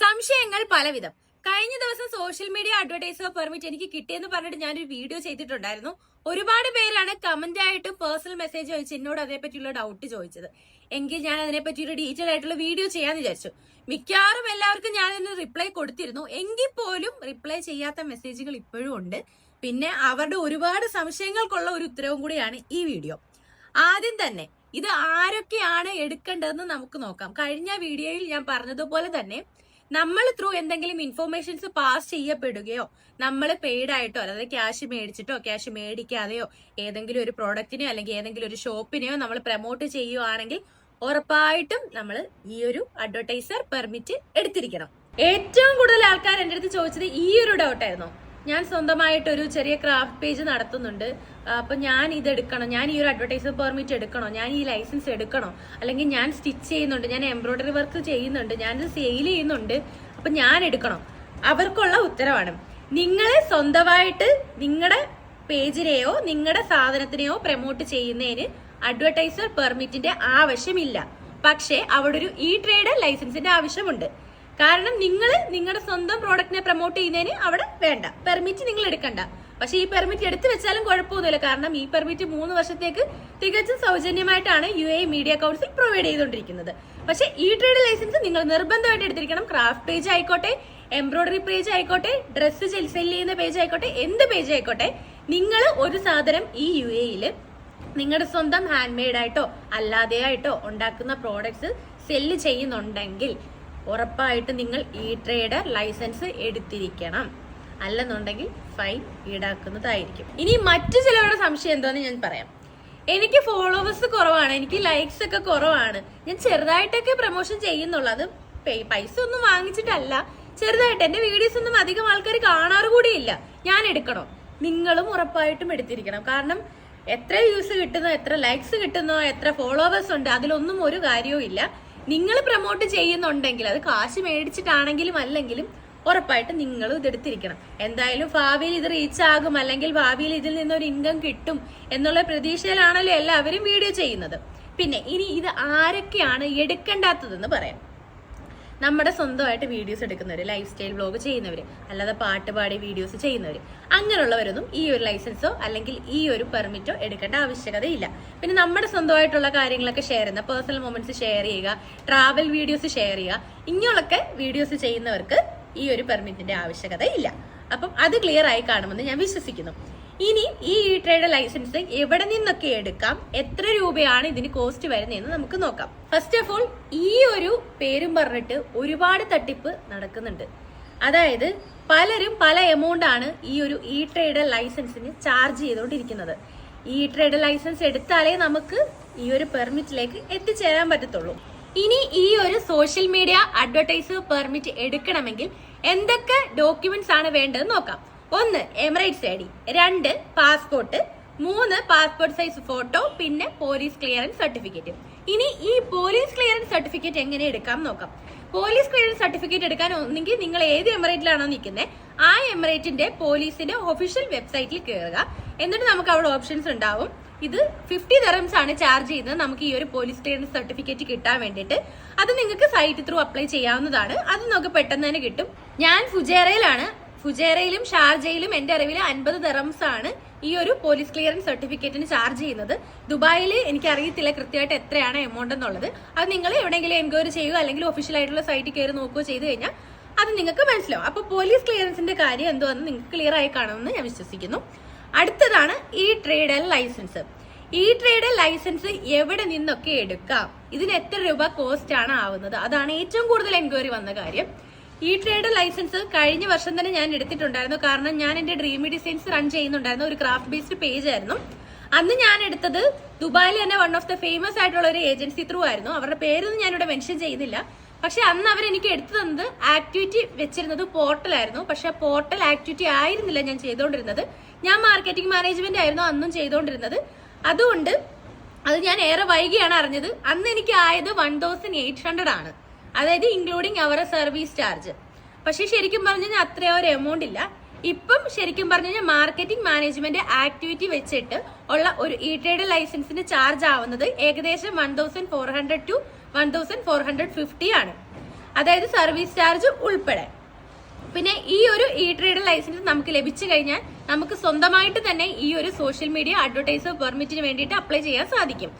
സംശയങ്ങൾ പലവിധം. കഴിഞ്ഞ ദിവസം സോഷ്യൽ മീഡിയ അഡ്വർടൈസർ പെർമിറ്റ് എനിക്ക് കിട്ടിയെന്ന് പറഞ്ഞിട്ട് ഞാനൊരു വീഡിയോ ചെയ്തിട്ടുണ്ടായിരുന്നു. ഒരുപാട് പേരാണ് കമന്റ് ആയിട്ട് പേഴ്സണൽ മെസ്സേജ് ചോദിച്ച് എന്നോട് അതേപറ്റിയുള്ള ഡൗട്ട് ചോദിച്ചത്. എങ്കിൽ ഞാൻ അതിനെപ്പറ്റി ഒരു ഡീറ്റെയിൽ ആയിട്ടുള്ള വീഡിയോ ചെയ്യാന്ന് വിചാരിച്ചു. മിക്കവാറും എല്ലാവർക്കും ഞാൻ ഇതിന് റിപ്ലൈ കൊടുത്തിരുന്നു. എങ്കിൽ പോലും റിപ്ലൈ ചെയ്യാത്ത മെസ്സേജുകൾ ഇപ്പോഴും ഉണ്ട്. പിന്നെ അവരുടെ ഒരുപാട് സംശയങ്ങൾക്കുള്ള ഒരു ഉത്തരവും കൂടിയാണ് ഈ വീഡിയോ ആദ്യം തന്നെ ഇത് ആരൊക്കെയാണ് എടുക്കേണ്ടതെന്ന് നമുക്ക് നോക്കാം. കഴിഞ്ഞ വീഡിയോയിൽ ഞാൻ പറഞ്ഞതുപോലെ തന്നെ നമ്മൾ ത്രൂ എന്തെങ്കിലും ഇൻഫോർമേഷൻസ് പാസ് ചെയ്യപ്പെടുകയോ നമ്മൾ പെയ്ഡ് ആയിട്ടോ അതായത് ക്യാഷ് മേടിച്ചിട്ടോ ക്യാഷ് മേടിക്കാതെയോ ഏതെങ്കിലും ഒരു പ്രോഡക്റ്റിനെയോ അല്ലെങ്കിൽ ഏതെങ്കിലും ഒരു ഷോപ്പിനെയോ നമ്മൾ പ്രൊമോട്ട് ചെയ്യുവാണെങ്കിൽ ഉറപ്പായിട്ടും നമ്മൾ ഈ ഒരു അഡ്വർടൈസർ പെർമിറ്റ് എടുത്തിരിക്കണം. ഏറ്റവും കൂടുതൽ ആൾക്കാർ എന്റെ അടുത്ത് ചോദിച്ചത് ഈ ഒരു ഡൗട്ടായിരുന്നു ഞാൻ സ്വന്തമായിട്ട് ഒരു ചെറിയ ക്രാഫ്റ്റ് പേജ് നടത്തുന്നുണ്ട്. അപ്പൊ ഞാൻ ഇത് എടുക്കണം ഞാൻ ഈ ഒരു അഡ്വർടൈസ് പെർമിറ്റ് എടുക്കണോ? ഞാൻ ഈ ലൈസൻസ് എടുക്കണോ? അല്ലെങ്കിൽ ഞാൻ സ്റ്റിച്ച് ചെയ്യുന്നുണ്ട്. ഞാൻ എംബ്രോയിഡറി വർക്ക് ചെയ്യുന്നുണ്ട്. ഞാൻ ഇത് സെയിൽ ചെയ്യുന്നുണ്ട്. അപ്പൊ ഞാൻ എടുക്കണോ. അവർക്കുള്ള ഉത്തരവാണ്. നിങ്ങളെ സ്വന്തമായിട്ട് നിങ്ങളുടെ പേജിനെയോ നിങ്ങളുടെ സാധനത്തിനെയോ പ്രൊമോട്ട് ചെയ്യുന്നതിന് അഡ്വർടൈസർ പെർമിറ്റിന്റെ ആവശ്യമില്ല. പക്ഷേ അവിടെ ഒരു ഇ ട്രേഡ് ലൈസൻസിന്റെ ആവശ്യമുണ്ട്. കാരണം നിങ്ങൾ നിങ്ങളുടെ സ്വന്തം പ്രോഡക്റ്റിനെ പ്രൊമോട്ട് ചെയ്യുന്നതിന് അവിടെ വേണ്ട. പെർമിറ്റ് നിങ്ങൾ എടുക്കണ്ട. പക്ഷെ ഈ പെർമിറ്റ് എടുത്തു വെച്ചാലും കുഴപ്പമൊന്നുമില്ല. കാരണം ഈ പെർമിറ്റ് മൂന്ന് വർഷത്തേക്ക് തികച്ചും സൗജന്യമായിട്ടാണ് U A media council provide ചെയ്തുകൊണ്ടിരിക്കുന്നത്. പക്ഷെ ഈ ട്രേഡ് ലൈസൻസ് നിങ്ങൾ നിർബന്ധമായിട്ട് എടുത്തിരിക്കണം. ക്രാഫ്റ്റ് പേജ് ആയിക്കോട്ടെ എംബ്രോയിഡറി പേജ് ആയിക്കോട്ടെ ഡ്രസ്സ് സെൽ ചെയ്യുന്ന പേജ് ആയിക്കോട്ടെ എന്ത് പേജ് ആയിക്കോട്ടെ നിങ്ങൾ ഒരു സാധനം ഈ യു എയിൽ നിങ്ങളുടെ സ്വന്തം ഹാൻഡ് മെയ്ഡ് ആയിട്ടോ അല്ലാതെ ആയിട്ടോ ഉണ്ടാക്കുന്ന പ്രോഡക്ട്സ് സെല്ല് ചെയ്യുന്നുണ്ടെങ്കിൽ ഉറപ്പായിട്ട് നിങ്ങൾ ഈ ട്രേഡ് ലൈസൻസ് എടുത്തിരിക്കണം. അല്ലെന്നുണ്ടെങ്കിൽ ഫൈൻ ഈടാക്കുന്നതായിരിക്കും. ഇനി മറ്റു ചിലവരുടെ സംശയം എന്തോന്ന് ഞാൻ പറയാം. എനിക്ക് ഫോളോവേഴ്സ് കുറവാണ് എനിക്ക് ലൈക്സ് ഒക്കെ കുറവാണ്. ഞാൻ ചെറുതായിട്ടൊക്കെ പ്രൊമോഷൻ ചെയ്യുന്നുള്ളൂ അത് പൈസ ഒന്നും വാങ്ങിച്ചിട്ടല്ല. ചെറുതായിട്ട് എന്റെ വീഡിയോസ് ഒന്നും അധികം ആൾക്കാർ കാണാറ് കൂടിയില്ല. ഞാൻ എടുക്കണോ. നിങ്ങളും ഉറപ്പായിട്ടും എടുത്തിരിക്കണം. കാരണം എത്ര വ്യൂസ് കിട്ടുന്നോ എത്ര ലൈക്സ് കിട്ടുന്നോ എത്ര ഫോളോവേഴ്സ് ഉണ്ട് അതിലൊന്നും ഒരു കാര്യവും ഇല്ല നിങ്ങൾ പ്രൊമോട്ട് ചെയ്യുന്നുണ്ടെങ്കിൽ അത് കാശ് മേടിച്ചിട്ടാണെങ്കിലും അല്ലെങ്കിലും ഉറപ്പായിട്ട് നിങ്ങൾ ഇതെടുത്തിരിക്കണം എന്തായാലും ഭാവിയിൽ ഇത് റീച്ച് ആകും അല്ലെങ്കിൽ ഭാവിയിൽ ഇതിൽ നിന്നൊരു ഇൻകം കിട്ടും എന്നുള്ള പ്രതീക്ഷയിലാണല്ലോ എല്ലാവരും വീഡിയോ ചെയ്യുന്നത്. പിന്നെ ഇനി ഇത് ആരൊക്കെയാണ് എടുക്കേണ്ടാത്തതെന്ന് പറയാം. നമ്മുടെ സ്വന്തമായിട്ട് വീഡിയോസ് എടുക്കുന്നവർ ലൈഫ് സ്റ്റൈൽ വ്ളോഗ് ചെയ്യുന്നവർ അല്ലാതെ പാട്ട് പാടി വീഡിയോസ് ചെയ്യുന്നവർ അങ്ങനെയുള്ളവരൊന്നും ഈ ഒരു ലൈസൻസോ അല്ലെങ്കിൽ ഈ ഒരു പെർമിറ്റോ എടുക്കേണ്ട ആവശ്യകതയില്ല. പിന്നെ നമ്മുടെ സ്വന്തമായിട്ടുള്ള കാര്യങ്ങളൊക്കെ ഷെയർ ചെയ്യുന്ന പേഴ്സണൽ മൊമെന്റ്സ് ഷെയർ ചെയ്യുക ട്രാവൽ വീഡിയോസ് ഷെയർ ചെയ്യുക ഇങ്ങനെയൊക്കെ വീഡിയോസ് ചെയ്യുന്നവർക്ക് ഈ ഒരു പെർമിറ്റിന്റെ ആവശ്യകത ഇല്ല അപ്പം അത് ക്ലിയർ ആയി കാണുമെന്ന് ഞാൻ വിശ്വസിക്കുന്നു. ഇനി ഈ ഇ ട്രേഡ് ലൈസൻസ് എവിടെ നിന്നൊക്കെ എടുക്കാം? എത്ര രൂപയാണ് ഇതിന് കോസ്റ്റ് വരുന്നതെന്ന് നമുക്ക് നോക്കാം. ഫസ്റ്റ് ഓഫ് ഓൾ ഈ ഒരു പേരും പറഞ്ഞിട്ട് ഒരുപാട് തട്ടിപ്പ് നടക്കുന്നുണ്ട്. അതായത് പലരും പല എമൗണ്ട് ആണ് ഈ ഒരു ഇ ട്രേഡ് ലൈസൻസിന് ചാർജ് ചെയ്തുകൊണ്ടിരിക്കുന്നത്. ഇ ട്രേഡ് ലൈസൻസ് എടുത്താലേ നമുക്ക് ഈ ഒരു പെർമിറ്റിലേക്ക് എത്തിച്ചേരാൻ പറ്റത്തുള്ളൂ. ഇനി ഈ ഒരു സോഷ്യൽ മീഡിയ അഡ്വർടൈസ് പെർമിറ്റ് എടുക്കണമെങ്കിൽ എന്തൊക്കെ ഡോക്യുമെന്റ്സ് ആണ് വേണ്ടത് നോക്കാം. ഒന്ന് എമിറേറ്റ്സ് ഐ ഡി രണ്ട് പാസ്പോർട്ട് മൂന്ന് പാസ്പോർട്ട് സൈസ് ഫോട്ടോ പിന്നെ പോലീസ് ക്ലിയറൻസ് സർട്ടിഫിക്കറ്റ് ഇനി ഈ പോലീസ് ക്ലിയറൻസ് സർട്ടിഫിക്കറ്റ് എങ്ങനെ എടുക്കാം നോക്കാം. പോലീസ് ക്ലിയറൻസ് സർട്ടിഫിക്കറ്റ് എടുക്കാൻ ഒന്നെങ്കിൽ നിങ്ങൾ ഏത് എമിറേറ്റിലാണോ നിൽക്കുന്നത് ആ എമിറേറ്റിന്റെ പോലീസിന്റെ ഒഫീഷ്യൽ വെബ്സൈറ്റിൽ കയറുക എന്നിട്ട് നമുക്ക് അവിടെ ഓപ്ഷൻസ് ഉണ്ടാവും. ഇത് ഫിഫ്റ്റി തെറംസ് ആണ് ചാർജ് ചെയ്യുന്നത്. നമുക്ക് ഈ ഒരു പോലീസ് ക്ലിയറൻസ് സർട്ടിഫിക്കറ്റ് കിട്ടാൻ വേണ്ടിയിട്ട്. അത് നിങ്ങൾക്ക് സൈറ്റ് ത്രൂ അപ്ലൈ ചെയ്യാവുന്നതാണ്. അത് നമുക്ക് പെട്ടെന്ന് തന്നെ കിട്ടും. ഞാൻ ഫുജേറയിലാണ് ഫുജേറയിലും ഷാർജയിലും എന്റെ അറിവിൽ അൻപത് ദറംസ് ആണ് ഈ ഒരു പോലീസ് ക്ലിയറൻസ് സർട്ടിഫിക്കറ്റിന് ചാർജ് ചെയ്യുന്നത്. ദുബായിൽ എനിക്ക് അറിയത്തില്ല കൃത്യമായിട്ട് എത്രയാണ് എമൗണ്ട് എന്നുള്ളത്. അത് നിങ്ങൾ എവിടെയെങ്കിലും എൻക്വയറി ചെയ്യുക അല്ലെങ്കിൽ ഒഫീഷ്യൽ ആയിട്ടുള്ള സൈറ്റിൽ കയറി നോക്കുകയോ ചെയ്ത് കഴിഞ്ഞാൽ അത് നിങ്ങൾക്ക് മനസ്സിലാവും. അപ്പോൾ പോലീസ് ക്ലിയറൻസിന്റെ കാര്യം എന്തുവാന്ന് നിങ്ങൾക്ക് ക്ലിയർ ആയി കാണുമെന്ന് ഞാൻ വിശ്വസിക്കുന്നു. അടുത്തതാണ് e trade license e trade license എവിടെ നിന്നൊക്കെ എടുക്കാം? ഇതിന് എത്ര രൂപ കോസ്റ്റ് ആണ് ആവുന്നത്? അതാണ് ഏറ്റവും കൂടുതൽ എൻക്വയറി വന്ന കാര്യം. ഈ ട്രേഡ് ലൈസൻസ് കഴിഞ്ഞ വർഷം തന്നെ ഞാൻ എടുത്തിട്ടുണ്ടായിരുന്നു. കാരണം ഞാൻ എന്റെ ഡ്രീമി ഡിസൈൻസ് റൺ ചെയ്യുന്നുണ്ടായിരുന്നു. ഒരു ക്രാഫ്റ്റ് ബേസ്ഡ് പേജ് ആയിരുന്നു. അന്ന് ഞാൻ എടുത്തത് ദുബായിൽ തന്നെ വൺ ഓഫ് ദ ഫേമസ് ആയിട്ടുള്ള ഒരു ഏജൻസി ത്രൂ ആയിരുന്നു. അവരുടെ പേരൊന്നും ഞാനിവിടെ മെൻഷൻ ചെയ്യുന്നില്ല പക്ഷെ അന്ന് അവർ എനിക്ക് എടുത്തു തന്നത് ആക്ടിവിറ്റി വെച്ചിരുന്നത് പോർട്ടലായിരുന്നു പക്ഷെ പോർട്ടൽ ആക്ടിവിറ്റി ആയിരുന്നില്ല ഞാൻ ചെയ്തുകൊണ്ടിരുന്നത്. ഞാൻ മാർക്കറ്റിംഗ് മാനേജ്മെന്റ് ആയിരുന്നു അന്നും ചെയ്തുകൊണ്ടിരുന്നത്. അതുകൊണ്ട് അത് ഞാൻ ഏറെ വൈകിയാണ് അറിഞ്ഞത്. അന്ന് എനിക്ക് ആയത് വൺ തൗസൻഡ് എയ്റ്റ് ഹൺഡ്രഡ് ആണ്. അതായത് ഇൻക്ലൂഡിങ് അവരുടെ സർവീസ് ചാർജ് പക്ഷേ ശരിക്കും പറഞ്ഞു കഴിഞ്ഞാൽ അത്രയോ ഒരു എമൗണ്ട് ഇല്ല. ഇപ്പം ശരിക്കും പറഞ്ഞു കഴിഞ്ഞാൽ മാർക്കറ്റിംഗ് മാനേജ്മെന്റ് ആക്ടിവിറ്റി വെച്ചിട്ട് ഉള്ള ഒരു ഇ ട്രേഡ് ലൈസൻസിന് ചാർജ് ആവുന്നത് ഏകദേശം one thousand four hundred to one thousand four hundred fifty ആണ്. അതായത് സർവീസ് ചാർജ് ഉൾപ്പെടെ. പിന്നെ ഈ ഒരു ഇ ട്രേഡ് ലൈസൻസ് നമുക്ക് ലഭിച്ചു കഴിഞ്ഞാൽ നമുക്ക് സ്വന്തമായിട്ട് തന്നെ ഈ ഒരു സോഷ്യൽ മീഡിയ അഡ്വർടൈസർ പെർമിറ്റിന് വേണ്ടിയിട്ട് അപ്ലൈ ചെയ്യാൻ സാധിക്കും.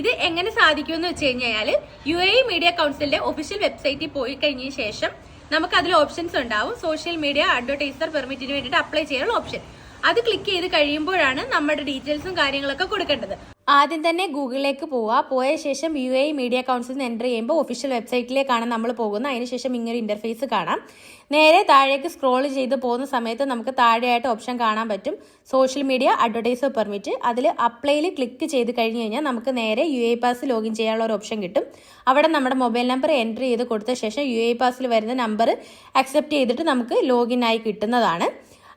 ഇത് എങ്ങനെ സാധിക്കും എന്ന് വെച്ച് കഴിഞ്ഞാൽ യു എ മീഡിയ കൗൺസിലിന്റെ ഒഫീഷ്യൽ വെബ്സൈറ്റിൽ പോയി കഴിഞ്ഞ ശേഷം നമുക്ക് അതിൽ ഓപ്ഷൻസ് ഉണ്ടാവും. സോഷ്യൽ മീഡിയ അഡ്വർടൈസർ പെർമിറ്റിന് വേണ്ടിയിട്ട് അപ്ലൈ ചെയ്യാനുള്ള ഓപ്ഷൻ അത് ക്ലിക്ക് ചെയ്ത് കഴിയുമ്പോഴാണ് നമ്മുടെ ഡീറ്റെയിൽസും കാര്യങ്ങളൊക്കെ കൊടുക്കേണ്ടത്. ആദ്യം തന്നെ ഗൂഗിളിലേക്ക് പോവുക. പോയ ശേഷം യു എ മീഡിയ കൗൺസിൽ നിന്ന് എന്റർ ചെയ്യുമ്പോൾ ഒഫീഷ്യൽ വെബ്സൈറ്റിലേക്കാണ് നമ്മൾ പോകുന്നത്. അതിനുശേഷം ഇങ്ങനെ ഇന്റർഫേസ് കാണാം. നേരെ താഴേക്ക് സ്ക്രോൾ ചെയ്ത് പോകുന്ന സമയത്ത് നമുക്ക് താഴെയായിട്ട് ഓപ്ഷൻ കാണാൻ പറ്റും. സോഷ്യൽ മീഡിയ അഡ്വർടൈസർ പെർമിറ്റ് അതിൽ അപ്ലൈയിൽ ക്ലിക്ക് ചെയ്ത് കഴിഞ്ഞ് കഴിഞ്ഞാൽ നമുക്ക് നേരെ യു എ പാസ് ലോഗിൻ ചെയ്യാനുള്ള ഒരു ഓപ്ഷൻ കിട്ടും. അവിടെ നമ്മുടെ മൊബൈൽ നമ്പർ എന്റർ ചെയ്ത് കൊടുത്ത ശേഷം യു എ പാസിൽ വരുന്ന നമ്പർ അക്സെപ്റ്റ് ചെയ്തിട്ട് നമുക്ക് ലോഗിൻ ആയി കിട്ടുന്നതാണ്.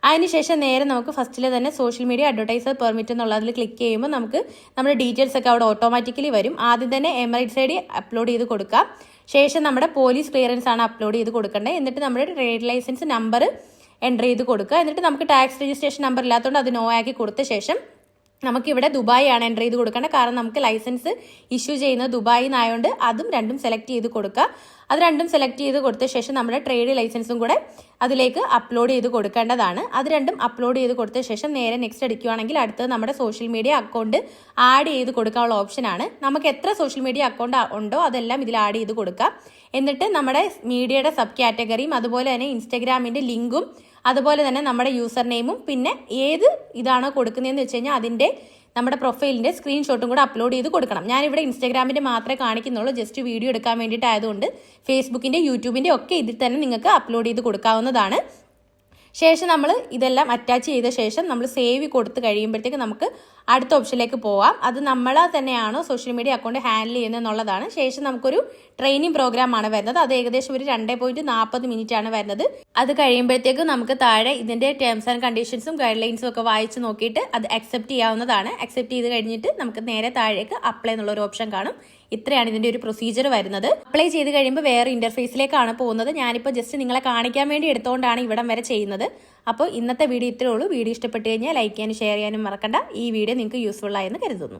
അതിനുശേഷം നേരെ നമുക്ക് ഫസ്റ്റിൽ തന്നെ സോഷ്യൽ മീഡിയ അഡ്വർടൈസർ പെർമിറ്റ് എന്നുള്ളതിൽ ക്ലിക്ക് ചെയ്യുമ്പോൾ നമുക്ക് നമ്മുടെ ഡീറ്റെയിൽസ് ഒക്കെ അവിടെ ഓട്ടോമാറ്റിക്കലി വരും. ആദ്യം തന്നെ എമറേറ്റ്സ് ഐ ഡി അപ്ലോഡ് ചെയ്ത് കൊടുക്കാം ശേഷം നമ്മുടെ പോലീസ് ക്ലിയറൻസ് ആണ് അപ്ലോഡ് ചെയ്ത് കൊടുക്കേണ്ടത് എന്നിട്ട് നമ്മുടെ ട്രേഡ് ലൈസൻസ് നമ്പർ എന്റർ ചെയ്ത് കൊടുക്കുക. എന്നിട്ട് നമുക്ക് ടാക്സ് രജിസ്ട്രേഷൻ നമ്പർ ഇല്ലാത്തതുകൊണ്ട് അത് നോ ആക്കി കൊടുത്ത ശേഷം നമുക്കിവിടെ ദുബായ് ആണ് എന്റർ ചെയ്ത് കൊടുക്കേണ്ടത്. കാരണം നമുക്ക് ലൈസൻസ് ഇഷ്യൂ ചെയ്യുന്നത് ദുബായിൽ നിന്നായതുകൊണ്ട് അതും രണ്ടും സെലക്ട് ചെയ്ത് കൊടുക്കുക. അത് രണ്ടും സെലക്ട് ചെയ്ത് കൊടുത്ത ശേഷം നമ്മുടെ ട്രേഡ് ലൈസൻസും കൂടെ അതിലേക്ക് അപ്ലോഡ് ചെയ്ത് കൊടുക്കേണ്ടതാണ്. അത് രണ്ടും അപ്ലോഡ് ചെയ്ത് കൊടുത്ത ശേഷം നേരെ നെക്സ്റ്റ് അടിക്കുകയാണെങ്കിൽ അടുത്തത് നമ്മുടെ സോഷ്യൽ മീഡിയ അക്കൗണ്ട് ആഡ് ചെയ്ത് കൊടുക്കാനുള്ള ഓപ്ഷനാണ് നമുക്ക് എത്ര സോഷ്യൽ മീഡിയ അക്കൗണ്ട് ഉണ്ടോ അതെല്ലാം ഇതിൽ ആഡ് ചെയ്ത് കൊടുക്കുക എന്നിട്ട് നമ്മുടെ മീഡിയയുടെ സബ് കാറ്റഗറിയും അതുപോലെ തന്നെ ഇൻസ്റ്റഗ്രാമിന്റെ ലിങ്കും അതുപോലെ തന്നെ നമ്മുടെ യൂസർ നെയിമും പിന്നെ ഏത് ഇതാണോ കൊടുക്കുന്നതെന്ന് വെച്ച് കഴിഞ്ഞാൽ അതിന്റെ നമ്മുടെ പ്രൊഫൈലിന്റെ സ്ക്രീൻഷോട്ടും കൂടെ അപ്ലോഡ് ചെയ്ത് കൊടുക്കണം. ഞാനിവിടെ ഇൻസ്റ്റാഗ്രാമിന്റെ മാത്രമേ കാണിക്കുന്നുള്ളൂ. ജസ്റ്റ് വീഡിയോ എടുക്കാൻ വേണ്ടിയിട്ടായതുകൊണ്ട് ഫേസ്ബുക്കിന്റെ യൂട്യൂബിന്റെ ഒക്കെ ഇതിൽ തന്നെ നിങ്ങൾക്ക് അപ്ലോഡ് ചെയ്ത് കൊടുക്കാവുന്നതാണ്. ശേഷം നമ്മൾ ഇതെല്ലാം അറ്റാച്ച് ചെയ്ത ശേഷം നമ്മൾ സേവ് കൊടുത്ത് കഴിയുമ്പോഴത്തേക്ക് നമുക്ക് അടുത്ത ഓപ്ഷനിലേക്ക് പോവാം. അത് നമ്മൾ തന്നെയാണ് സോഷ്യൽ മീഡിയ അക്കൗണ്ട് ഹാൻഡിൽ ചെയ്യുന്നത് എന്നുള്ളതാണ് ശേഷം നമുക്കൊരു ട്രെയിനിങ് പ്രോഗ്രാം ആണ് വരുന്നത്. അത് ഏകദേശം ഒരു രണ്ടേ പോയിന്റ് നാൽപ്പത് മിനിറ്റ് ആണ് വരുന്നത്. അത് കഴിയുമ്പോഴത്തേക്ക് നമുക്ക് താഴെ ഇതിന്റെ ടേംസ് ആൻഡ് കണ്ടീഷൻസും ഗൈഡ് ലൈൻസും ഒക്കെ വായിച്ച് നോക്കിയിട്ട് അത് അക്സെപ്റ്റ് ചെയ്യാവുന്നതാണ്. അക്സെപ്റ്റ് ചെയ്ത് കഴിഞ്ഞിട്ട് നമുക്ക് നേരെ താഴേക്ക് അപ്ലൈ എന്നുള്ള ഒരു ഓപ്ഷൻ കാണും. ഇത്രയാണ് ഇതിന്റെ ഒരു പ്രൊസീജിയർ വരുന്നത്. അപ്ലൈ ചെയ്ത് കഴിയുമ്പോൾ വേറെ ഇന്റർഫേസിലേക്കാണ് പോകുന്നത്. ഞാനിപ്പോൾ ജസ്റ്റ് നിങ്ങളെ കാണിക്കാൻ വേണ്ടി എടുത്തുകൊണ്ടാണ് ഇവിടം വരെ ചെയ്യുന്നത്. അപ്പോൾ ഇന്നത്തെ വീഡിയോ ഇത്രയേ ഉള്ളൂ. വീഡിയോ ഇഷ്ടപ്പെട്ട് കഴിഞ്ഞാൽ ലൈക്ക് ചെയ്യാനും ഷെയർ ചെയ്യാനും മറക്കണ്ട. ഈ വീഡിയോ നിങ്ങൾക്ക് യൂസ്ഫുൾ ആയെന്ന് കരുതുന്നു.